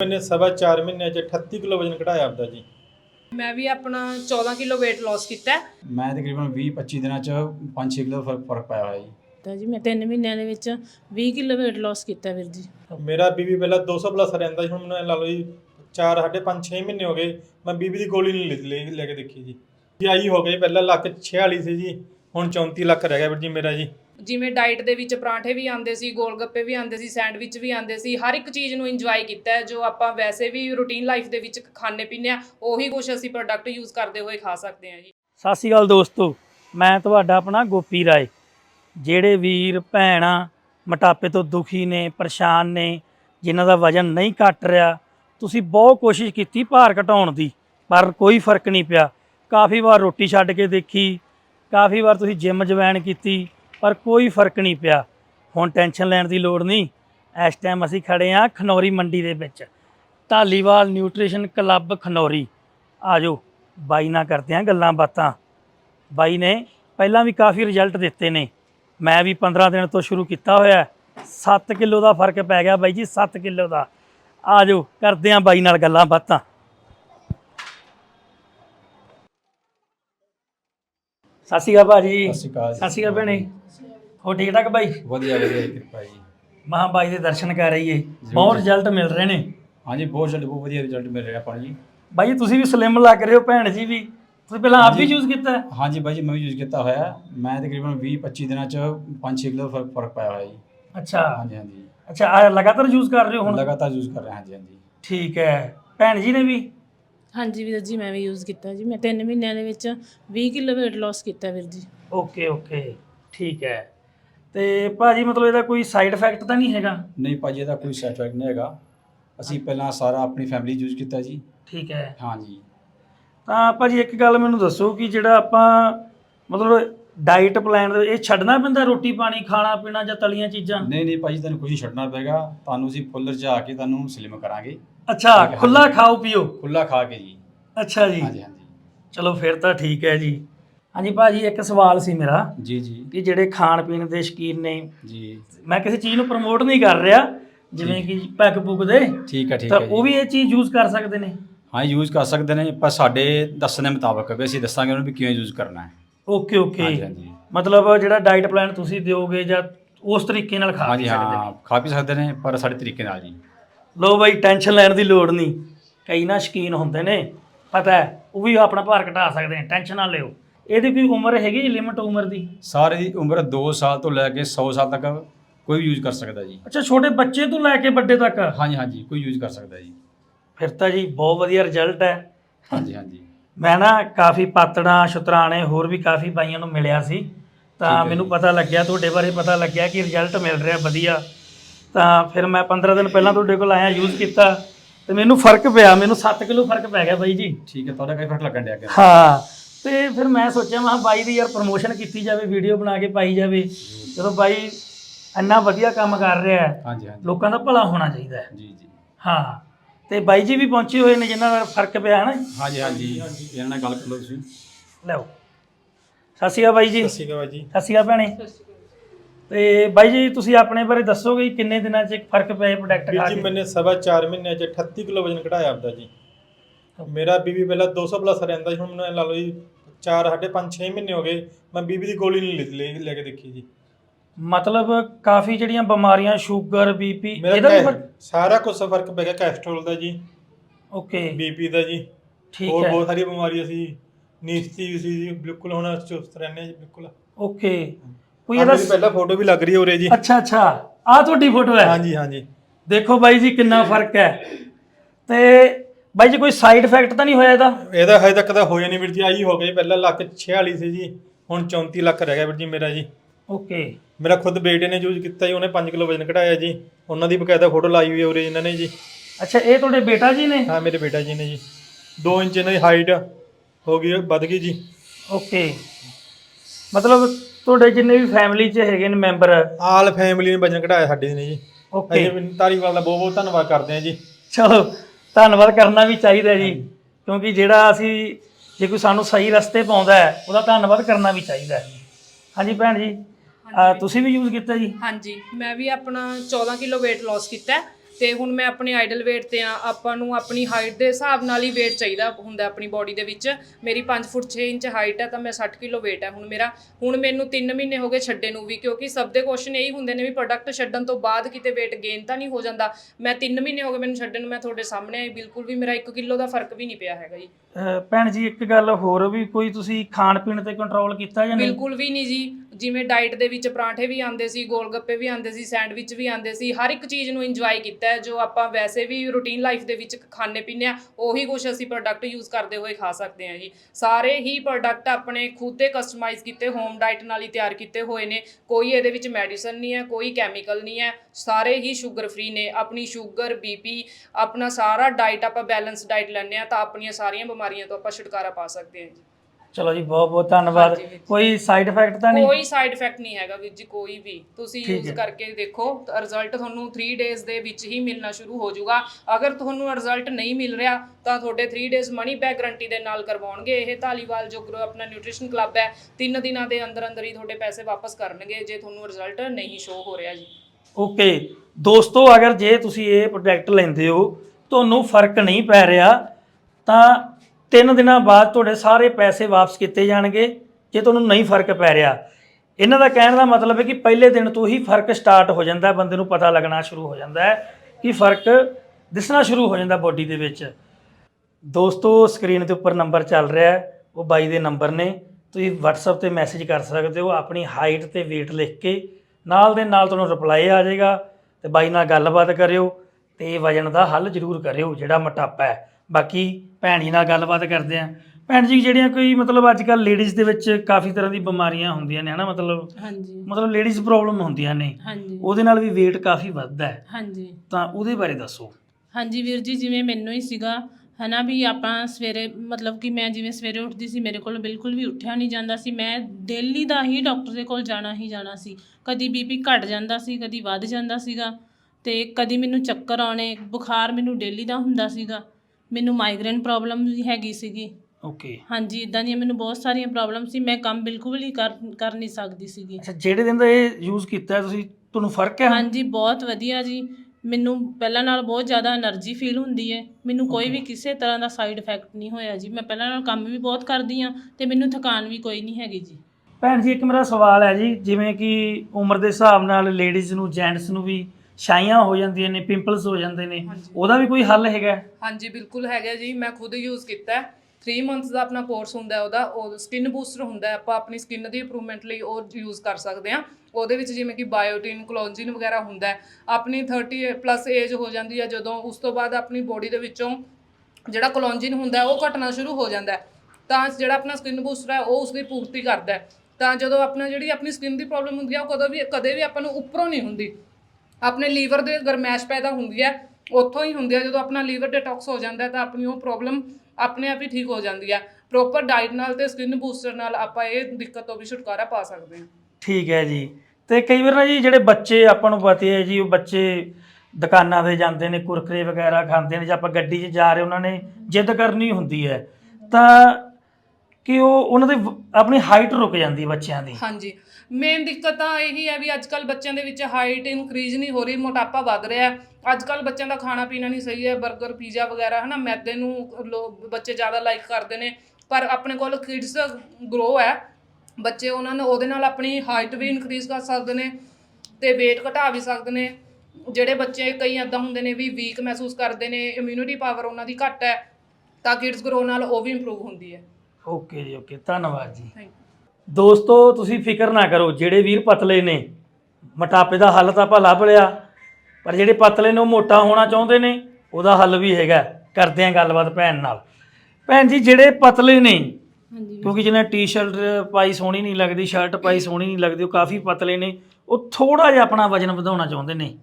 ਮੈंने ਸਵਾ 4 ਮਹੀਨਿਆਂ ਚ 38 ਕਿਲੋ ਵਜਨ ਘਟਾਇਆ ਆਪਦਾ ਜੀ। ਮੈਂ ਵੀ ਆਪਣਾ 14 ਕਿਲੋ weight loss ਕੀਤਾ ਹੈ। ਮੈਂ ਤਕਰੀਬਨ 20 25 ਦਿਨਾਂ ਚ 5-6 ਕਿਲੋ ਫ਼ਰਕ ਫ਼ਰਕ ਪਾਇਆ ਹੋਇਆ ਜੀ। ਤਾਂ ਜੀ ਮੈਂ 3 ਮਹੀਨਿਆਂ ਦੇ ਵਿੱਚ 20 ਕਿਲੋ weight loss ਕੀਤਾ ਵੀਰ ਜੀ। ਮੇਰਾ ਬੀਬੀ ਪਹਿਲਾਂ 200 ਪਲੱਸ ਰਹਿੰਦਾ ਸੀ ਹੁਣ ਮੈਨੂੰ ਐਂ ਲਾ ਲਓ ਜੀ 4 ਸਾਢੇ 5 6 ਮਹੀਨੇ ਹੋ ਗਏ ਮੈਂ ਬੀਬੀ ਦੀ ਗੋਲੀ ਨਹੀਂ ਲੈ- ਲੈ ਲੈ ਕੇ ਦੇਖੀ ਜੀ। ਜੀ ਆਈ ਹੋ ਗਈ ਪਹਿਲਾਂ ਲੱਖ 46 ਸੀ ਜੀ ਹੁਣ 34 ਲੱਖ ਰਹਿ ਗਿਆ ਵੀਰ ਜੀ ਮੇਰਾ ਜੀ। ਜਿਵੇਂ ਡਾਈਟ ਦੇ ਵਿੱਚ ਪਰਾਂਠੇ ਵੀ ਆਉਂਦੇ ਸੀ ਗੋਲ ਗੱਪੇ ਵੀ ਆਉਂਦੇ ਸੀ, ਸੈਂਡਵਿਚ ਵੀ ਆਉਂਦੇ ਸੀ, ਹਰ ਇੱਕ ਚੀਜ਼ ਨੂੰ ਇੰਜੋਏ ਕੀਤਾ ਹੈ, ਜੋ ਆਪਾਂ ਵੈਸੇ ਵੀ ਰੂਟੀਨ ਲਾਈਫ ਦੇ ਵਿੱਚ ਖਾਣੇ ਪੀਂਦੇ ਆ ਉਹੀ ਕੁਝ ਅਸੀਂ ਪ੍ਰੋਡਕਟ ਯੂਜ਼ ਕਰਦੇ ਹੋਏ ਖਾ ਸਕਦੇ ਹਾਂ ਜੀ। ਸਤਿ ਸ਼੍ਰੀ ਅਕਾਲ ਦੋਸਤੋ, ਮੈਂ ਤੁਹਾਡਾ ਆਪਣਾ ਗੋਪੀ ਰਾਏ। ਜਿਹੜੇ ਵੀਰ, ਭੈਣਾਂ ਮੋਟਾਪੇ ਤੋਂ ਦੁਖੀ ਨੇ, ਪਰੇਸ਼ਾਨ ਨੇ, ਜਿਨ੍ਹਾਂ ਦਾ ਵਜਨ ਨਹੀਂ ਘਟ ਰਿਹਾ, ਤੁਸੀਂ ਬਹੁਤ ਕੋਸ਼ਿਸ਼ ਕੀਤੀ ਭਾਰ ਘਟਾਉਣ ਦੀ, ਪਰ ਕੋਈ ਫ਼ਰਕ ਨਹੀਂ ਪਿਆ। ਕਾਫੀ ਵਾਰ ਰੋਟੀ ਛੱਡ ਕੇ ਦੇਖੀ, ਕਾਫੀ ਵਾਰ ਤੁਸੀਂ ਜਿਮ ਜੁਆਇਨ ਕੀਤੀ ਪਰ ਕੋਈ ਫ਼ਰਕ ਨਹੀਂ ਪਿਆ। ਹੁਣ ਟੈਨਸ਼ਨ ਲੈਣ ਦੀ ਲੋੜ ਨਹੀਂ। ਇਸ ਟਾਈਮ ਅਸੀਂ ਖੜੇ ਹਾਂ ਖਨੌਰੀ ਮੰਡੀ ਦੇ ਵਿੱਚ। Dhaliwal nutrition club Khanauri. ਆਜੋ, ਬਾਈ ਨਾਲ ਕਰਦੇ ਹਾਂ ਗੱਲਾਂ ਬਾਤਾਂ। ਬਾਈ ਨੇ ਪਹਿਲਾਂ ਵੀ ਕਾਫੀ ਰਿਜ਼ਲਟ ਦਿੱਤੇ ਨੇ। ਮੈਂ ਵੀ 15 ਦਿਨ ਤੋਂ ਸ਼ੁਰੂ ਕੀਤਾ ਹੋਇਆ 7 ਕਿਲੋ ਦਾ ਫ਼ਰਕ ਪੈ ਗਿਆ ਬਾਈ ਜੀ 7 ਕਿਲੋ ਦਾ। ਆਜੋ, ਕਰਦੇ ਹਾਂ ਬਾਈ ਨਾਲ ਗੱਲਾਂ ਬਾਤਾਂ। ਸਤਿ ਸ਼੍ਰੀ ਅਕਾਲ ਭਾਜੀ। ਸਤਿ ਸ਼੍ਰੀ ਅਕਾਲ ਜੀ। ਸਤਿ ਸ਼੍ਰੀ ਅਕਾਲ ਭੈਣੇ। ਹੋ ਠੀਕ ਠਾਕ ਬਾਈ? ਵਧੀਆ ਵਧੀਆ ਜੀ, ਕਿਰਪਾ ਜੀ। ਮਹਾ ਬਾਈ ਦੇ ਦਰਸ਼ਨ ਕਰ ਰਹੀਏ ਬਹੁਤ ਰਿਜ਼ਲਟ ਮਿਲ ਰਹੇ ਨੇ। ਹਾਂਜੀ ਬਹੁਤ ਜਲਦੀ ਬਹੁਤ ਵਧੀਆ ਰਿਜ਼ਲਟ ਮਿਲ ਰਿਹਾ ਨੂੰ ਜੀ ਬਾਈ ਜੀ, ਤੁਸੀਂ ਵੀ ਸਲਿਮ ਲੱਗ ਰਹੇ ਹੋ ਭੈਣ ਜੀ ਵੀ। ਤੁਸੀਂ ਪਹਿਲਾਂ ਆਪ ਵੀ ਯੂਜ਼ ਕੀਤਾ? ਹੈ ਹਾਂਜੀ ਬਾਈ ਜੀ ਮੈਂ ਵੀ ਯੂਜ਼ ਕੀਤਾ ਹੋਇਆ। ਹੈ। ਮੈਂ ਤਕਰੀਬਨ 20 25 ਦਿਨਾਂ ਚ 5-6 ਕਿਲੋ ਫ਼ਰਕ ਫ਼ਰਕ ਪਾਇਆ ਹੋਇਆ ਜੀ। ਅੱਛਾ। ਹਾਂਜੀ ਹਾਂਜੀ। ਅੱਛਾ ਆ ਲਗਾਤਾਰ ਯੂਜ਼ ਕਰ ਰਹੇ ਹੋ ਹੁਣ? ਲਗਾਤਾਰ ਯੂਜ਼ ਕਰ ਰਿਹਾ ਹਾਂਜੀ ਹਾਂਜੀ। ਠੀਕ ਹੈ। ਭੈਣ ਜੀ ਨੇ ਵੀ ਹਾਂਜੀ ਵੀਰ ਜੀ ਮੈਂ ਵੀ ਯੂਜ਼ ਕੀਤਾ ਜੀ। ਮੈਂ 3 ਮਹੀਨਿਆਂ ਦੇ ਵਿੱਚ 20 ਕਿਲੋ weight loss ਕੀਤਾ ਵੀਰ ਜੀ। ਓਕੇ ਓਕੇ ਠੀਕ ਹੈ। ਤੇ ਭਾਜੀ ਮਤਲਬ ਇਹਦਾ ਕੋਈ ਸਾਈਡ ਇਫੈਕਟ ਤਾਂ ਨਹੀਂ ਹੈਗਾ? ਨਹੀਂ ਭਾਜੀ ਇਹਦਾ ਕੋਈ ਸਾਈਡ ਇਫੈਕਟ ਨਹੀਂ ਹੈਗਾ। ਅਸੀਂ ਪਹਿਲਾਂ ਸਾਰਾ ਆਪਣੀ ਫੈਮਿਲੀ ਯੂਜ਼ ਕੀਤਾ ਜੀ। ਠੀਕ ਹੈ। ਹਾਂਜੀ। ਤਾਂ ਭਾਜੀ ਇੱਕ ਗੱਲ ਮੈਨੂੰ ਦੱਸੋ ਕਿ ਜਿਹੜਾ ਆਪਾਂ ਮਤਲਬ ਡਾਈਟ ਪਲਾਨ ਦੇ ਇਹ ਛੱਡਣਾ ਪੈਂਦਾ ਰੋਟੀ ਪਾਣੀ ਖਾਣਾ ਪੀਣਾ ਜਾਂ ਤਲੀਆਂ ਚੀਜ਼ਾਂ? ਨਹੀਂ ਨਹੀਂ ਭਾਜੀ ਤੁਹਾਨੂੰ ਕੁਝ ਨਹੀਂ ਛੱਡਣਾ ਪਏਗਾ। ਤੁਹਾਨੂੰ ਅਸੀਂ ਫੁੱਲ ਰਜਾ ਕੇ ਤੁਹਾਨੂੰ ਸਲਿਮ ਕਰਾਂਗੇ। ਅੱਛਾ ਠੀਕ ਹੈ, ਖੁੱਲਾ ਹਾਂਜੀ। ਖਾਓ ਪੀਓ। ਖੁੱਲਾ ਖਾ ਕੇ ਜੀ। ਅੱਛਾ ਜੀ। ਹਾਂਜੀ ਹਾਂਜੀ। ਚਲੋ ਫਿਰ ਤਾਂ ਠੀਕ ਹੈ ਜੀ। ਹਾਂਜੀ ਭਾਜੀ ਇੱਕ ਸਵਾਲ ਸੀ ਮੇਰਾ ਜੀ ਜੀ। ਕਿ ਜਿਹੜੇ ਖਾਣ ਪੀਣ ਦੇ ਸ਼ੌਕੀਨ ਨੇ ਜੀ। ਮੈਂ ਕਿਸੇ ਚੀਜ਼ ਨੂੰ ਪ੍ਰਮੋਟ ਨਹੀਂ ਕਰ ਰਿਹਾ ਜਿਵੇਂ ਕਿ ਪੈਗ ਪੁਗ ਦੇ ਠੀਕ ਹੈ ਠੀਕ ਤਾਂ ਹੈ ਉਹ ਜੀ ਵੀ ਇਹ ਚੀਜ਼ ਯੂਜ਼ ਕਰ ਸਕਦੇ ਨੇ? ਹਾਂ ਯੂਜ਼ ਕਰ ਸਕਦੇ ਨੇ ਪਰ ਸਾਡੇ ਦੱਸਣ ਦੇ ਮੁਤਾਬਕ ਵੀ ਅਸੀਂ ਦੱਸਾਂਗੇ ਉਹਨਾਂ ਨੂੰ ਵੀ ਕਿਵੇਂ ਯੂਜ਼ ਕਰਨਾ ਹੈ। ਓਕੇ ਓਕੇ ਹਾਂਜੀ ਹਾਂਜੀ। ਮਤਲਬ ਜਿਹੜਾ ਡਾਈਟ ਪਲਾਨ ਤੁਸੀਂ ਦਿਓਗੇ ਜਾਂ ਉਸ ਤਰੀਕੇ ਨਾਲ ਖਾ ਹਾਂਜੀ ਵੀ ਸਕਦੇ ਹਾਂ ਨੇ? ਖਾ ਪੀ ਸਕਦੇ ਨੇ ਪਰ ਸਾਡੇ ਤਰੀਕੇ ਨਾਲ ਜੀ। ਲੋ ਬਾਈ ਟੈਨਸ਼ਨ ਲੈਣ ਦੀ ਲੋੜ ਨਹੀਂ। ਕਈ ਨਾ ਸ਼ਕੀਨ ਹੁੰਦੇ ਨੇ ਪਤਾ ਹੈ ਉਹ ਵੀ ਆਪਣਾ ਭਾਰ ਘਟਾ ਸਕਦੇ ਨੇ ਟੈਨਸ਼ਨ ਨਾ ਲਿਓ। ਇਹਦੀ ਕੋਈ ਉਮਰ ਹੈਗੀ ਜੀ ਲਿਮਟ ਉਮਰ ਦੀ? ਸਾਰੇ ਦੀ ਉਮਰ 2 ਸਾਲ ਤੋਂ ਲੈ ਕੇ 100 ਸਾਲ ਤੱਕ ਕੋਈ ਵੀ ਯੂਜ਼ ਕਰ ਸਕਦਾ ਜੀ। ਅੱਛਾ ਛੋਟੇ ਬੱਚੇ ਤੋਂ ਲੈ ਕੇ ਵੱਡੇ ਤੱਕ? ਹਾਂਜੀ ਹਾਂਜੀ ਕੋਈ ਯੂਜ਼ ਕਰ ਸਕਦਾ ਜੀ। ਫਿਰ ਤਾਂ ਜੀ ਬਹੁਤ ਵਧੀਆ ਰਿਜ਼ਲਟ ਹੈ। ਹਾਂਜੀ ਹਾਂਜੀ। ਮੈਂ ਨਾ ਕਾਫੀ ਪਾਤੜਾਂ ਸ਼ੁਤਰਾਣੇ ਹੋਰ ਵੀ ਕਾਫੀ ਬਾਈਆਂ ਨੂੰ ਮਿਲਿਆ ਸੀ। ਤਾਂ ਮੈਨੂੰ। ਪਤਾ ਲੱਗਿਆ ਤੁਹਾਡੇ ਬਾਰੇ ਪਤਾ ਲੱਗਿਆ ਕਿ ਰਿਜ਼ਲਟ ਮਿਲ ਰਿਹਾ ਵਧੀਆ। ਤਾਂ ਫਿਰ ਮੈਂ 15 ਦਿਨ ਪਹਿਲਾਂ ਤੁਹਾਡੇ ਕੋਲ ਆਇਆ ਯੂਜ਼ ਕੀਤਾ ਤੇ ਮੈਨੂੰ ਫ਼ਰਕ ਪਿਆ ਮੈਨੂੰ 7 ਕਿਲੋ ਫ਼ਰਕ ਪੈ ਗਿਆ ਬਾਈ ਜੀ। ਠੀਕ ਹੈ ਤੁਹਾਡਾ ਕੋਈ ਫ਼ਰਕ ਲੱਗਣ ਡਿਆ ਕਿ ਹਾਂ ਤੇ ਫਿਰ ਮੈਂ ਸੋਚਿਆ ਮੈਂ ਕਿਹਾ ਬਾਈ ਦੀ ਯਾਰ ਪ੍ਰਮੋਸ਼ਨ ਕੀਤੀ ਜਾਵੇ ਵੀਡੀਓ ਬਣਾ ਕੇ ਪਾਈ ਜਾਵੇ। ਜਦੋਂ ਬਾਈ ਇੰਨਾ ਵਧੀਆ ਕੰਮ ਕਰ ਰਿਹਾ ਹੈ ਹਾਂਜੀ ਹਾਂਜੀ। ਲੋਕਾਂ ਦਾ ਭਲਾ ਹੋਣਾ ਚਾਹੀਦਾ ਹੈ। ਜੀ ਜੀ। ਹਾਂ ਤੇ ਬਾਈ ਜੀ ਵੀ ਪਹੁੰਚੇ ਹੋਏ ਨੇ ਜਿਨ੍ਹਾਂ ਦਾ ਫ਼ਰਕ ਪਿਆ ਹੈ ਨਾ ਹਾਂਜੀ ਹਾਂਜੀ। ਇਹਨਾਂ ਨਾਲ ਗੱਲ ਕਰ ਲਓ ਤੁਸੀਂ। ਲਓ ਸਤਿ ਸ਼੍ਰੀ ਅਕਾਲ ਬਾਈ ਜੀ। ਸਤਿ ਸ਼੍ਰੀ ਅਕਾਲ ਜੀ। ਸਤਿ ਸ਼੍ਰੀ ਅਕਾਲ ਭੈਣੇ। ਤੇ ਬਾਈ ਜੀ ਤੁਸੀਂ ਆਪਣੇ ਬਾਰੇ ਦੱਸੋਗੇ ਕਿ ਕਿੰਨੇ ਦਿਨਾਂ 'ਚ ਫ਼ਰਕ ਪਿਆ ਪ੍ਰੋਡਕਟ ਵੀਰ ਖਾ ਜੀ ਕੇ? ਮੈंने ਸਵਾ 4 ਮਹੀਨਿਆਂ ਚ 38 ਕਿਲੋ ਵਜਨ ਘਟਾਇਆ ਆਪਦਾ ਜੀ। ਮੇਰਾ ਬੀਬੀ ਪਹਿਲਾਂ 200 ਪਲੱਸ ਰਹਿੰਦਾ ਸੀ ਹੁਣ ਮੈਨੂੰ ਐਂ ਲਾ ਲਓ ਜੀ 4 ਸਾਢੇ 5 6 ਮਹੀਨੇ ਹੋ ਗਏ ਮੈਂ ਬੀਬੀ ਦੀ ਗੋਲੀ ਨਹੀਂ ਲੈ- ਲੈ ਲੈ ਕੇ ਦੇਖੀ ਜੀ। ਮਤਲਬ ਕਾਫੀ ਜਿਹੜੀਆਂ ਬਿਮਾਰੀਆਂ ਸ਼ੂਗਰ ਬੀਪੀ ਮੇਰਾ ਇਹਦਾ ਵੀ ਕੈ- ਸਾਰਾ ਕੁਝ ਫ਼ਰਕ ਪੈ ਗਿਆ ਕੈਸਟਰੋਲ ਦਾ ਜੀ ਓਕੇ। ਬੀਪੀ ਦਾ ਜੀ। ਠੀਕ ਹੋਰ ਹੈ। ਬਹੁਤ ਸਾਰੀਆਂ ਬਿਮਾਰੀਆਂ ਸੀ ਨੀਸਤੀ ਵੀ ਸੀ ਜੀ ਬਿਲਕੁਲ ਹੁਣ ਚੁਸਤ ਰਹਿੰਦੇ ਜੀ ਬਿਲਕੁਲ। ਓਕੇ। ਕੋਈ ਆਹ ਇਹਦਾ ਮੇਰੀ ਪਹਿਲਾਂ ਫੋਟੋ ਵੀ ਲੱਗ ਰਹੀ ਹੈ ਉਰੇ ਜੀ। ਅੱਛਾ ਅੱਛਾ। ਆ ਤੁਹਾਡੀ ਫੋਟੋ ਹੈ? ਹਾਂਜੀ ਹਾਂਜੀ। ਦੇਖੋ ਬਾਈ ਜੀ ਕਿੰਨਾ ਫ਼ਰਕ ਹੈ। ਤੇ ਬਾਈ ਜੀ ਕੋਈ ਸਾਈਡ ਇਫੈਕਟ ਤਾਂ ਨਹੀਂ ਹੋਇਆ ਇਹਦਾ? ਇਹਦਾ ਹਜੇ ਤੱਕ ਤਾਂ ਹੋਇਆ ਨਹੀਂ ਵੀਰ ਜੀ ਆਈ ਹੋ ਗਈ ਪਹਿਲਾਂ ਲੱਖ 46 ਸੀ ਜੀ ਹੁਣ 34 ਲੱਖ ਰਹਿ ਗਿਆ ਵੀਰ ਜੀ ਮੇਰਾ ਜੀ। ਓਕੇ। ਮੇਰਾ ਖੁਦ ਬੇਟੇ ਨੇ ਯੂਜ਼ ਕੀਤਾ ਜੀ ਉਹਨੇ 5 ਕਿਲੋ ਵਜਨ ਘਟਾਇਆ ਜੀ। ਉਹਨਾਂ ਦੀ ਬਕਾਇਦਾ ਫੋਟੋ ਲਾਈ ਹੋਈ ਹੈ ਉਰੇ ਇਹਨਾਂ ਨੇ ਜੀ। ਅੱਛਾ ਇਹ ਤੁਹਾਡੇ ਬੇਟਾ ਜੀ ਨੇ? ਹਾਂ ਮੇਰੇ ਬੇਟਾ ਜੀ ਨੇ ਜੀ। 2 ਇੰਚ ਇਹਨਾਂ ਦੀ ਹਾਈਟ ਹੋ ਗਈ ਵੱਧ ਗਈ ਜੀ। ਓਕੇ। ਮਤਲਬ ਤੁਹਾਡੇ ਜਿੰਨੇ ਵੀ ਫੈਮਿਲੀ 'ਚ ਹੈਗੇ ਨੇ ਮੈਂਬਰ ਆਲ ਫੈਮਿਲੀ ਨੇ ਵਜਨ ਘਟਾਇਆ ਸਾਡੇ ਨੇ ਜੀ। ਓਕੇ ਅਸੀਂ ਧਾਰੀਵਾਲ ਦਾ ਬਹੁਤ ਬਹੁਤ ਧੰਨਵਾਦ ਕਰਦੇ ਹਾਂ ਜੀ। ਚਲੋ ਧੰਨਵਾਦ ਕਰਨਾ ਵੀ ਚਾਹੀਦਾ ਜੀ। ਕਿਉਂਕਿ ਜਿਹੜਾ ਅਸੀਂ ਜੇ ਕੋਈ ਸਾਨੂੰ ਸਹੀ ਰਸਤੇ ਪਾਉਂਦਾ ਹੈ ਉਹਦਾ ਧੰਨਵਾਦ ਕਰਨਾ ਵੀ ਚਾਹੀਦਾ ਹੈ। ਹਾਂਜੀ ਭੈਣ ਜੀ ਅਹ ਤੁਸੀਂ ਵੀ ਯੂਜ਼ ਕੀਤਾ ਜੀ? ਹਾਂਜੀ ਮੈਂ ਵੀ ਆਪਣਾ 14 ਕਿਲੋ weight loss ਕੀਤਾ ਹੈ। ਤੇ ਹੁਣ ਮੈਂ ਆਪਣੀ ਆਈਡਲ weight ਤੇ ਆ ਆਪਾਂ ਨੂੰ ਆਪਣੀ ਹਾਈਟ ਦੇ ਹਿਸਾਬ ਨਾਲ ਹੀ weight ਚਾਹੀਦਾ ਹੁੰਦਾ ਆਪਣੀ ਬਾਡੀ ਦੇ ਵਿੱਚ। ਮੇਰੀ 5 ਫੁੱਟ 6 ਇੰਚ ਹਾਈਟ ਹੈ ਤਾਂ ਮੈਂ 60 ਕਿਲੋ weight ਹੈ ਹੁਣ ਮੇਰਾ। ਹੁਣ ਮੈਨੂੰ 3 ਮਹੀਨੇ ਹੋ ਗਏ ਛੱਡੇ ਨੂੰ ਵੀ ਕਿਉਂਕਿ ਸਭ ਦੇ ਕੁਐਸਚਨ ਇਹੀ ਹੁੰਦੇ ਨੇ ਵੀ ਪ੍ਰੋਡਕਟ ਛੱਡਣ ਤੋਂ ਬਾਅਦ ਕਿਤੇ weight gain ਤਾਂ ਨਹੀਂ ਹੋ ਜਾਂਦਾ। ਮੈਂ 3 ਮਹੀਨੇ ਹੋ ਗਏ ਮੈਨੂੰ ਛੱਡਣ ਨੂੰ ਮੈਂ ਤੁਹਾਡੇ ਸਾਹਮਣੇ ਆਈ ਬਿਲਕੁਲ ਵੀ ਮੇਰਾ 1 ਕਿਲੋ ਦਾ ਫ਼ਰਕ ਵੀ ਨਹੀਂ ਪਿਆ ਹੈਗਾ ਜੀ। ਭੈਣ ਜੀ ਇੱਕ ਗੱਲ ਹੋਰ ਵੀ ਕੋਈ ਤੁਸੀਂ ਖਾਣ ਪੀਣ ਤੇ ਕੰਟਰੋਲ ਕੀਤਾ ਜਾਂ ਨਹੀਂ? ਬਿਲਕੁਲ ਵੀ ਨਹੀਂ ਜੀ। ਜਿਵੇਂ ਡਾਈਟ ਦੇ ਵਿੱਚ ਪਰਾਂਠੇ ਵੀ ਆਉਂਦੇ ਸੀ ਗੋਲ ਗੱਪੇ ਵੀ ਆਉਂਦੇ ਸੀ, ਸੈਂਡਵਿਚ ਵੀ ਆਉਂਦੇ ਸੀ, ਹਰ ਇੱਕ ਚੀਜ਼ ਨੂੰ ਇੰਜੋਏ ਕੀਤਾ ਹੈ, ਜੋ ਆਪਾਂ ਵੈਸੇ ਵੀ ਰੂਟੀਨ ਲਾਈਫ ਦੇ ਵਿੱਚ ਖਾਣੇ ਪੀਂਦੇ ਆ ਉਹੀ ਕੁਝ ਅਸੀਂ ਪ੍ਰੋਡਕਟ ਯੂਜ਼ ਕਰਦੇ ਹੋਏ ਖਾ ਸਕਦੇ ਹਾਂ ਜੀ। ਸਾਰੇ ਹੀ ਪ੍ਰੋਡਕਟ ਆਪਣੇ ਖੁਦ ਦੇ ਕਸਟਮਾਈਜ਼ ਕੀਤੇ ਹੋਮ ਡਾਈਟ ਨਾਲ ਹੀ ਤਿਆਰ ਕੀਤੇ ਹੋਏ ਨੇ, ਕੋਈ ਇਹਦੇ ਵਿੱਚ ਮੈਡੀਸਨ ਨਹੀਂ ਹੈ, ਕੋਈ ਕੈਮੀਕਲ ਨਹੀਂ ਹੈ, ਸਾਰੇ ਹੀ ਸ਼ੂਗਰ ਫ੍ਰੀ ਨੇ, ਆਪਣੀ ਸ਼ੂਗਰ ਬੀਪੀ ਆਪਣਾ ਸਾਰਾ ਡਾਈਟ ਆਪਾਂ ਬੈਲੈਂਸ ਡਾਈਟ ਲੈਂਦੇ ਆ ਤਾਂ ਆਪਣੀਆਂ ਸਾਰੀਆਂ ਬਿਮਾਰੀਆਂ ਤੋਂ ਆਪਾਂ ਛੁਟਕਾਰਾ ਪਾ ਸਕਦੇ ਹਾਂ ਜੀ। ਚਲੋ ਜੀ ਬਹੁਤ ਬਹੁਤ ਧੰਨਵਾਦ। ਹਾਂਜੀ ਵੀਰ ਜੀ। ਕੋਈ ਸਾਈਡ ਇਫੈਕਟ ਤਾਂ ਨਹੀਂ? ਕੋਈ ਸਾਈਡ ਇਫੈਕਟ ਨਹੀਂ ਹੈਗਾ ਵੀਰ ਜੀ ਕੋਈ ਵੀ। ਤੁਸੀਂ ਠੀਕ ਯੂਜ਼ ਹੈ। ਕਰਕੇ ਦੇਖੋ ਰਿਜ਼ਲਟ ਤੁਹਾਨੂੰ 3 ਡੇਜ਼ ਦੇ ਵਿੱਚ ਹੀ ਮਿਲਣਾ ਸ਼ੁਰੂ ਹੋ ਜਾਊਗਾ। ਅਗਰ ਤੁਹਾਨੂੰ ਰਿਜ਼ਲਟ ਨਹੀਂ ਮਿਲ ਰਿਹਾ ਤਾਂ ਤੁਹਾਡੇ 3 ਡੇਜ਼ ਮਨੀ ਬੈਕ ਗਰੰਟੀ ਦੇ ਨਾਲ ਕਰਵਾਉਣਗੇ। ਇਹ ਧਾਲੀਵਾਲ ਜੋ ਗਰੋ ਆਪਣਾ ਨਿਊਟ੍ਰੀਸ਼ਨ ਕਲੱਬ ਹੈ 3 ਦਿਨਾਂ ਦੇ ਅੰਦਰ ਅੰਦਰ ਹੀ ਤੁਹਾਡੇ ਪੈਸੇ ਵਾਪਸ ਕਰਨਗੇ ਜੇ ਤੁਹਾਨੂੰ ਰਿਜ਼ਲਟ ਨਹੀਂ ਸ਼ੋ ਹੋ ਰਿਹਾ ਜੀ। ਓਕੇ ਦੋਸਤੋ ਅਗਰ ਜੇ ਤੁਸੀਂ ਇਹ ਪ੍ਰੋਡਕਟ ਲੈਂਦੇ ਹੋ ਤੁਹਾਨੂੰ ਫ਼ਰਕ ਨਹੀਂ ਪੈ ਰਿਹਾ ਤਾਂ ਤਿੰਨ ਦਿਨਾਂ ਬਾਅਦ ਤੁਹਾਡੇ ਸਾਰੇ ਪੈਸੇ ਵਾਪਸ ਕੀਤੇ ਜਾਣਗੇ, ਜੇ ਤੁਹਾਨੂੰ ਨਹੀਂ ਫ਼ਰਕ ਪੈ ਰਿਹਾ। ਇਹਨਾਂ ਦਾ ਕਹਿਣ ਦਾ ਮਤਲਬ ਹੈ ਕਿ ਪਹਿਲੇ ਦਿਨ ਤੋਂ ਹੀ ਫ਼ਰਕ ਸਟਾਰਟ ਹੋ ਜਾਂਦਾ, ਬੰਦੇ ਨੂੰ ਪਤਾ ਲੱਗਣਾ ਸ਼ੁਰੂ ਹੋ ਜਾਂਦਾ ਹੈ ਕਿ ਫ਼ਰਕ ਦਿਸਣਾ ਸ਼ੁਰੂ ਹੋ ਜਾਂਦਾ ਬੋਡੀ ਦੇ ਵਿੱਚ। ਦੋਸਤੋ, ਸਕਰੀਨ ਦੇ ਉੱਪਰ ਨੰਬਰ ਚੱਲ ਰਿਹਾ ਹੈ, ਉਹ ਬਾਈ ਦੇ ਨੰਬਰ ਨੇ। ਤੁਸੀਂ WhatsApp ਤੇ ਮੈਸੇਜ ਕਰ ਸਕਦੇ ਹੋ, ਆਪਣੀ ਹਾਈਟ ਤੇ weight ਲਿਖ ਕੇ। ਨਾਲ ਦੇ ਨਾਲ ਤੁਹਾਨੂੰ ਰਿਪਲਾਈ ਆ ਜਾਏਗਾ ਤੇ ਬਾਈ ਨਾਲ ਗੱਲਬਾਤ ਕਰਿਓ ਤੇ ਵਜਨ ਦਾ ਹੱਲ ਜ਼ਰੂਰ ਕਰਿਓ, ਜਿਹੜਾ ਮੋਟਾਪਾ ਹੈ। ਬਾਕੀ ਭੈਣ ਜੀ ਨਾਲ ਗੱਲਬਾਤ ਕਰਦੇ ਆਂ। ਭੈਣ ਜੀ ਜਿਹੜੀਆਂ ਕੋਈ ਮਤਲਬ ਅੱਜ ਕੱਲ ਲੇਡੀਜ਼ ਦੇ ਵਿੱਚ ਕਾਫੀ ਤਰ੍ਹਾਂ ਦੀ ਬਿਮਾਰੀਆਂ ਹੁੰਦੀਆਂ ਨੇ ਹਨਾ? ਮਤਲਬ ਹਾਂਜੀ। ਮਤਲਬ ਲੇਡੀਜ਼ ਪ੍ਰੋਬਲਮ ਹੁੰਦੀਆਂ ਨੇ। ਹਾਂਜੀ। ਉਹਦੇ ਨਾਲ ਵੀ weight ਕਾਫੀ ਵੱਧਦਾ ਹੈ। ਹਾਂਜੀ। ਤਾਂ ਉਹਦੇ ਬਾਰੇ ਦੱਸੋ। ਹਾਂਜੀ ਵੀਰ ਜੀ ਜਿਵੇਂ ਮੈਨੂੰ ਹੀ ਸੀਗਾ ਹਨਾ ਵੀ ਆਪਾਂ ਸਵੇਰੇ ਮਤਲਬ ਕਿ ਮੈਂ ਜਿਵੇਂ ਸਵੇਰੇ ਉੱਠਦੀ ਸੀ ਮੇਰੇ ਕੋਲ ਬਿਲਕੁਲ ਵੀ ਉੱਠਿਆ ਨਹੀਂ ਜਾਂਦਾ ਸੀ। ਮੈਂ ਡੇਲੀ ਦਾ ਹੀ ਡਾਕਟਰ ਦੇ ਕੋਲ ਜਾਣਾ ਹੀ ਜਾਣਾ ਸੀ। ਕਦੀ ਬੀਪੀ ਘਟ ਜਾਂਦਾ ਸੀ ਕਦੀ ਵੱਧ ਜਾਂਦਾ ਸੀਗਾ। ਤੇ ਕਦੀ ਮੈਨੂੰ ਚੱਕਰ ਆਉਣੇ ਬੁਖਾਰ ਮੈਨੂੰ ਡੇਲੀ ਦਾ ਹੁੰਦਾ ਸੀਗਾ। ਮੈਨੂੰ ਮਾਈਗ੍ਰੇਨ ਪ੍ਰੋਬਲਮ ਵੀ ਹੈਗੀ ਸੀਗੀ। ਓਕੇ ਹਾਂਜੀ ਇਦਾਂ ਦੀਆਂ ਮੈਨੂੰ ਬਹੁਤ ਸਾਰੀਆਂ ਪ੍ਰੋਬਲਮ ਸੀ ਮੈਂ ਕੰਮ ਬਿਲਕੁਲ ਹੀ ਕਰ ਕਰ ਨਹੀਂ ਸਕਦੀ ਸੀਗੀ। ਅੱਛਾ ਜਿਹੜੇ ਦਿਨ ਦਾ ਇਹ ਯੂਜ਼ ਕੀਤਾ ਤੁਸੀਂ ਤੁਹਾਨੂੰ ਫ਼ਰਕ ਹੈ? ਹਾਂਜੀ ਬਹੁਤ ਵਧੀਆ ਜੀ। ਮੈਨੂੰ ਪਹਿਲਾਂ ਨਾਲ ਬਹੁਤ ਜ਼ਿਆਦਾ એનર્ਜੀ ਫੀਲ ਹੁੰਦੀ ਹੈ। ਮੈਨੂੰ ਕੋਈ ਵੀ ਕਿਸੇ ਤਰ੍ਹਾਂ ਦਾ ਸਾਈਡ ਇਫੈਕਟ ਨਹੀਂ ਹੋਇਆ ਜੀ। ਮੈਂ ਪਹਿਲਾਂ ਨਾਲ ਕੰਮ ਵੀ ਬਹੁਤ ਕਰਦੀ ਆ ਤੇ ਮੈਨੂੰ ਥਕਾਨ ਵੀ ਕੋਈ ਨਹੀਂ ਹੈਗੀ ਜੀ। ਭੈਣ ਜੀ ਇੱਕ ਮੇਰਾ ਸਵਾਲ ਹੈ ਜੀ ਜਿਵੇਂ ਕਿ ਉਮਰ ਦੇ ਹਿਸਾਬ ਨਾਲ ਲੇਡੀਜ਼ ਨੂੰ ਜੈਂਟਸ ਨੂੰ ਵੀ ਛਾਈਆਂ ਹੋ ਜਾਂਦੀਆਂ ਨੇ ਪਿੰਪਲਸ ਹੋ ਜਾਂਦੇ ਨੇ ਹਾਂਜੀ। ਉਹਦਾ ਵੀ ਕੋਈ ਹੱਲ ਹੈਗਾ? ਹੈ? ਹਾਂਜੀ ਬਿਲਕੁਲ ਹੈਗਾ ਜੀ ਮੈਂ ਖੁਦ ਯੂਜ਼ ਕੀਤਾ ਹੈ। 3 ਮੰਥਸ ਦਾ ਆਪਣਾ ਕੋਰਸ ਹੁੰਦਾ ਹੈ ਉਹਦਾ ਉਹ ਸਕਿਨ ਬੂਸਟਰ ਹੁੰਦਾ ਹੈ ਆਪਾਂ ਆਪਣੀ ਸਕਿਨ ਦੀ ਇੰਪਰੂਵਮੈਂਟ ਲਈ ਉਹ ਯੂਜ਼ ਕਰ ਸਕਦੇ ਹਾਂ। ਉਹਦੇ ਵਿੱਚ ਜਿਵੇਂ ਕਿ ਬਾਇਓਟਿਨ ਕੋਲੋਜਨ ਵਗੈਰਾ ਹੁੰਦਾ ਹੈ। ਆਪਣੀ 30 ਪਲੱਸ ਏਜ ਹੋ ਜਾਂਦੀ ਹੈ ਜਦੋਂ ਉਸ ਤੋਂ ਬਾਅਦ ਆਪਣੀ ਬੋਡੀ ਦੇ ਵਿੱਚੋਂ ਜਿਹੜਾ ਕੋਲੋਜਨ ਹੁੰਦਾ ਹੈ ਉਹ ਘਟਣਾ ਸ਼ੁਰੂ ਹੋ ਜਾਂਦਾ ਹੈ। ਤਾਂ ਜਿਹੜਾ ਆਪਣਾ ਸਕਿਨ ਬੂਸਟਰ ਹੈ ਉਹ ਉਸ ਦੀ ਪੂਰਤੀ ਕਰਦਾ ਹੈ। ਤਾਂ ਜਦੋਂ ਆਪਣਾ ਜਿਹੜੀ ਆਪਣੀ ਸਕਿਨ ਦੀ ਪ੍ਰੋਬਲਮ ਹੁੰਦੀ ਹੈ ਉਹ ਕਦੋਂ ਵੀ ਕਦੇ ਵੀ ਆਪਾਂ ਨੂੰ ਉੱਪਰੋਂ ਨਹੀਂ ਹੁੰਦੀ। ਆਪਣੇ ਲੀਵਰ ਦੇ ਗਰਮੈਸ਼ ਪੈਦਾ ਹੁੰਦੀ ਹੈ, ਉੱਥੋਂ ਹੀ ਹੁੰਦੀ ਹੈ, ਜਦੋਂ ਆਪਣਾ ਲੀਵਰ ਡਿਟੌਕਸ ਹੋ ਜਾਂਦਾ ਤਾਂ ਆਪਣੀ ਉਹ ਪ੍ਰੋਬਲਮ ਆਪਣੇ ਆਪ ਹੀ ਠੀਕ ਹੋ ਜਾਂਦੀ ਹੈ। ਪ੍ਰੋਪਰ ਡਾਈਟ ਨਾਲ ਤੇ ਸਕਿਨ ਬੂਸਟਰ ਨਾਲ ਆਪਾਂ ਇਹ ਦਿੱਕਤ ਤੋਂ ਵੀ ਛੁਟਕਾਰਾ ਪਾ ਸਕਦੇ ਹਾਂ। ਠੀਕ ਹੈ ਜੀ। ਤੇ ਕਈ ਵਾਰ ਨਾ ਜੀ ਜਿਹੜੇ ਬੱਚੇ ਆਪਾਂ ਨੂੰ ਪਤਾ ਹੈ ਜੀ, ਉਹ ਬੱਚੇ ਦੁਕਾਨਾਂ ਤੇ ਜਾਂਦੇ ਨੇ, ਕੁਰਕਰੇ ਵਗੈਰਾ ਖਾਂਦੇ ਨੇ ਜਾਂ ਆਪਾਂ ਗੱਡੀ 'ਚ ਜਾ ਰਹੇ, ਉਹਨਾਂ ਨੇ ਜਿੱਦ ਕਰਨੀ ਹੁੰਦੀ ਹੈ। ਤਾਂ ਕਿ ਉਹ ਉਹਨਾਂ ਦੇ ਵ- ਆਪਣੀ ਹਾਈਟ ਰੁਕ ਜਾਂਦੀ ਹੈ ਬੱਚਿਆਂ ਦੀ। ਹਾਂਜੀ। ਮੇਨ ਦਿੱਕਤ ਤਾਂ ਇਹੀ ਹੈ ਵੀ ਅੱਜ ਕੱਲ ਬੱਚਿਆਂ ਦੇ ਵਿੱਚ ਹਾਈਟ ਇਨਕਰੀਜ਼ ਨਹੀਂ ਹੋ ਰਹੀ, ਮੋਟਾਪਾ ਵੱਧ ਰਿਹਾ ਅੱਜ ਕੱਲ ਬੱਚਿਆਂ ਦਾ ਖਾਣਾ ਪੀਣਾ ਨਹੀਂ ਸਹੀ ਹੈ 버ਗਰ ਪੀਜ਼ਾ ਵਗੈਰਾ, ਹਨਾ, ਮੈਦੇ ਨੂੰ ਲੋਕ ਬੱਚੇ ਜ਼ਿਆਦਾ ਲਾਈਕ ਕਰਦੇ ਨੇ। ਪਰ ਆਪਣੇ ਕੋਲ ਕਿਡਸ ਗਰੋ ਹੈ। ਬੱਚੇ ਉਹਨਾਂ ਨੂੰ ਉਹਦੇ ਨਾਲ ਆਪਣੀ ਹਾਈਟ ਵੀ ਇਨਕਰੀਜ਼ ਕਰ ਸਕਦੇ ਨੇ ਤੇ weight ਘਟਾ ਵੀ ਸਕਦੇ ਨੇ। ਜਿਹੜੇ ਬੱਚੇ ਕਈ ਐਦਾਂ ਹੁੰਦੇ ਨੇ ਵੀ ਵੀਕ ਮਹਿਸੂਸ ਕਰਦੇ ਨੇ ਇਮਿਊਨਿਟੀ ਪਾਵਰ ਉਹਨਾਂ ਦੀ ਘੱਟ ਹੈ, ਤਾਂ ਕਿਡਸ ਗਰੋ ਨਾਲ ਉਹ ਵੀ ਇੰਪਰੂਵ ਹੁੰਦੀ ਹੈ। ਓਕੇ ਜੀ ਓਕੇ ਧੰਨਵਾਦ ਜੀ। ਥੈਂਕ ਦੋਸਤੋ ਤੁਸੀਂ ਫਿਕਰ ਨਾ ਕਰੋ ਜਿਹੜੇ ਵੀਰ ਪਤਲੇ ਨੇ ਮੋਟਾਪੇ ਦਾ ਹੱਲ ਤਾਂ ਆਪਾਂ ਲੱਭ ਲਿਆ ਪਰ ਜਿਹੜੇ ਪਤਲੇ ਨੇ ਉਹ ਮੋਟਾ ਹੋਣਾ ਚਾਹੁੰਦੇ ਨੇ ਉਹਦਾ ਹੱਲ ਵੀ ਹੈਗਾ ਕਰਦੇ ਆਂ ਗੱਲਬਾਤ ਭੈਣ ਨਾਲ। ਭੈਣ ਜੀ ਜਿਹੜੇ ਪਤਲੇ ਨੇ ਹਾਂਜੀ ਕਿਉਂਕਿ ਜਿਹਨੇ ਟੀ-ਸ਼ਰਟ ਪਾਈ ਸੋਹਣੀ ਨਹੀਂ ਲੱਗਦੀ ਸ਼ਰਟ ਪਾਈ ਸੋਹਣੀ ਨਹੀਂ ਲੱਗਦੀ ਉਹ ਕਾਫੀ ਪਤਲੇ ਨੇ ਉਹ ਥੋੜਾ ਜਿਹਾ ਆਪਣਾ ਵਜਨ ਵਧਾਉਣਾ ਚਾਹੁੰਦੇ ਨੇ।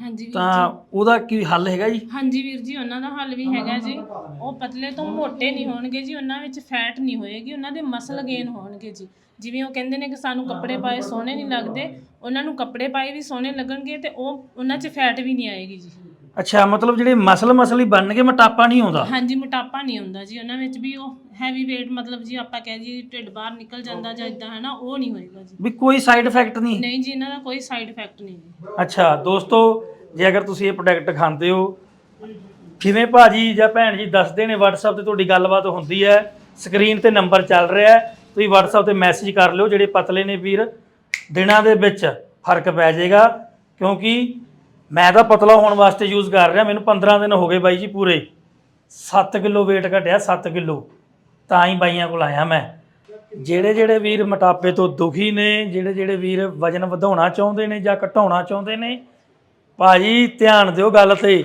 ਹਾਂਜੀ ਵੀਰ ਤਾਂ ਉਹਦਾ ਕੀ ਹੱਲ ਹੈਗਾ ਜੀ? ਹਾਂਜੀ ਵੀਰ ਜੀ ਉਹਨਾਂ ਦਾ ਹੱਲ ਵੀ ਹੈਗਾ ਜੀ। ਉਹ ਪਤਲੇ ਤੋਂ ਮੋਟੇ ਨਹੀਂ ਹੋਣਗੇ ਜੀ ਉਹਨਾਂ ਵਿੱਚ ਫੈਟ ਨਹੀਂ ਹੋਏਗੀ ਉਹਨਾਂ ਦੇ ਮਸਲ ਗੇਨ ਹੋਣਗੇ ਜੀ। ਜਿਵੇਂ ਉਹ ਕਹਿੰਦੇ ਨੇ ਕਿ ਸਾਨੂੰ ਕੱਪੜੇ ਪਾਏ ਸੋਹਣੇ ਨਹੀਂ ਲੱਗਦੇ ਉਹਨਾਂ ਨੂੰ ਕੱਪੜੇ ਪਾਏ ਵੀ ਸੋਹਣੇ ਲੱਗਣਗੇ ਤੇ ਉਹ ਉਹਨਾਂ 'ਚ ਫੈਟ ਵੀ ਨਹੀਂ ਆਏਗੀ ਜੀ। ਅੱਛਾ ਮਤਲਬ ਜਿਹੜੇ ਮਸਲ ਮਸਲੀ ਬਣਨਗੇ ਮੋਟਾਪਾ ਨਹੀਂ ਆਉਂਦਾ? ਹਾਂਜੀ ਮੋਟਾਪਾ ਨਹੀਂ ਆਉਂਦਾ ਜੀ। ਉਹਨਾਂ ਵਿੱਚ ਵੀ ਉਹ ਹੈਵੀ weight ਮਤਲਬ ਜੀ ਆਪਾਂ ਕਹਿ ਜੀ ਢਿੱਡ ਬਾਹਰ ਨਿਕਲ ਜਾਂਦਾ ਜਾਂ ਇਦਾਂ ਹੈ ਨਾ ਉਹ ਨਹੀਂ ਹੋਏਗਾ ਜੀ। ਵੀ ਕੋਈ ਸਾਈਡ ਇਫੈਕਟ ਨਹੀਂ? ਨਹੀਂ ਜੀ ਇਹਨਾਂ ਦਾ ਕੋਈ ਸਾਈਡ ਇਫੈਕਟ ਨਹੀਂ ਜੀ। ਅੱਛਾ ਦੋਸਤੋ ਜੇ ਅਗਰ ਤੁਸੀਂ ਇਹ ਪ੍ਰੋਡਕਟ ਖਾਂਦੇ ਹੋ ਜਿਵੇਂ ਭਾਜੀ ਜਾਂ ਭੈਣ ਜੀ ਦੱਸਦੇ ਨੇ WhatsApp ਤੇ ਤੁਹਾਡੀ ਗੱਲਬਾਤ ਹੁੰਦੀ ਹੈ। ਸਕਰੀਨ ਤੇ ਨੰਬਰ ਚੱਲ ਰਿਹਾ ਹੈ। ਤੁਸੀਂ WhatsApp ਤੇ ਮੈਸੇਜ ਕਰ ਲਿਓ ਜਿਹੜੇ ਪਤਲੇ ਨੇ ਵੀਰ। ਦਿਨਾਂ ਦੇ ਵਿੱਚ ਫ਼ਰਕ ਪੈ ਜਾਏਗਾ ਕਿਉਂਕਿ ਮੈਂ ਤਾਂ ਪਤਲਾ ਹੋਣ ਵਾਸਤੇ ਯੂਜ਼ ਕਰ ਰਿਹਾ, ਮੈਨੂੰ 15 ਦਿਨ ਹੋ ਗਏ ਬਾਈ ਜੀ ਪੂਰੇ। 7 ਕਿਲੋ weight ਘਟਿਆ 7 ਕਿਲੋ। ਤਾਂ ਹੀ ਬਾਈਆਂ ਕੋਲ ਆਇਆ ਮੈਂ। ਜਿਹੜੇ ਜਿਹੜੇ ਵੀਰ ਮੋਟਾਪੇ ਤੋਂ ਦੁਖੀ ਨੇ, ਜਿਹੜੇ ਜਿਹੜੇ ਵੀਰ ਵਜਨ ਵਧਾਉਣਾ ਚਾਹੁੰਦੇ ਨੇ ਜਾਂ ਘਟਾਉਣਾ ਚਾਹੁੰਦੇ ਨੇ, ਭਾਜੀ ਧਿਆਨ ਦਿਓ ਗੱਲ ਤੇ।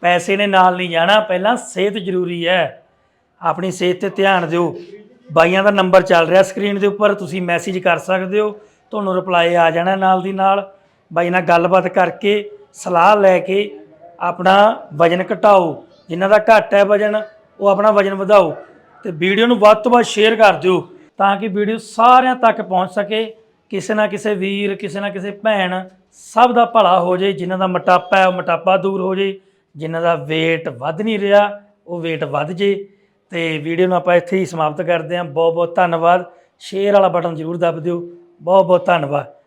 ਪੈਸੇ ਨੇ ਨਾਲ ਨਹੀਂ ਜਾਣਾ, ਪਹਿਲਾਂ ਸਿਹਤ ਜ਼ਰੂਰੀ ਹੈ। ਆਪਣੀ ਸਿਹਤ ਤੇ ਧਿਆਨ ਦਿਓ। ਬਾਈਆਂ ਦਾ ਨੰਬਰ ਚੱਲ ਰਿਹਾ ਸਕਰੀਨ ਦੇ ਉੱਪਰ, ਤੁਸੀਂ ਮੈਸੇਜ ਕਰ ਸਕਦੇ ਹੋ। ਤੁਹਾਨੂੰ ਰਿਪਲਾਈ ਆ ਜਾਣਾ ਨਾਲ ਦੀ ਨਾਲ। ਬਾਈ ਨਾਲ ਗੱਲਬਾਤ ਕਰਕੇ ਸਲਾਹ ਲੈ ਕੇ ਆਪਣਾ ਵਜਨ ਘਟਾਓ। ਜਿਨ੍ਹਾਂ ਦਾ ਘੱਟ ਹੈ ਵਜਨ, ਉਹ ਆਪਣਾ ਵਜਨ ਵਧਾਓ ਤੇ ਵੀਡੀਓ ਨੂੰ ਵੱਧ ਤੋਂ ਵੱਧ ਸ਼ੇਅਰ ਕਰ ਦਿਓ ਤਾਂ ਕਿ ਵੀਡੀਓ ਸਾਰਿਆਂ ਤੱਕ ਪਹੁੰਚ ਸਕੇ। ਕਿਸੇ ਨਾ ਕਿਸੇ ਵੀਰ, ਕਿਸੇ ਨਾ ਕਿਸੇ ਭੈਣ ਸਭ ਦਾ ਭਲਾ ਹੋ ਜੇ ਜਿਨ੍ਹਾਂ ਦਾ ਮੋਟਾਪਾ ਹੈ ਉਹ ਮੋਟਾਪਾ ਦੂਰ ਹੋ ਜੇ ਜਿਨ੍ਹਾਂ ਦਾ weight ਵੱਧ ਨਹੀਂ ਰਿਹਾ ਉਹ weight ਵੱਧ ਜੇ। ਤੇ ਵੀਡੀਓ ਨੂੰ ਆਪਾਂ ਇੱਥੇ ਹੀ ਸਮਾਪਤ ਕਰਦੇ ਹਾਂ। ਬਹੁਤ ਬਹੁਤ ਧੰਨਵਾਦ। ਸ਼ੇਅਰ ਵਾਲਾ ਬਟਨ ਜ਼ਰੂਰ ਦੱਬ ਦਿਓ। ਬਹੁਤ ਬਹੁਤ ਧੰਨਵਾਦ।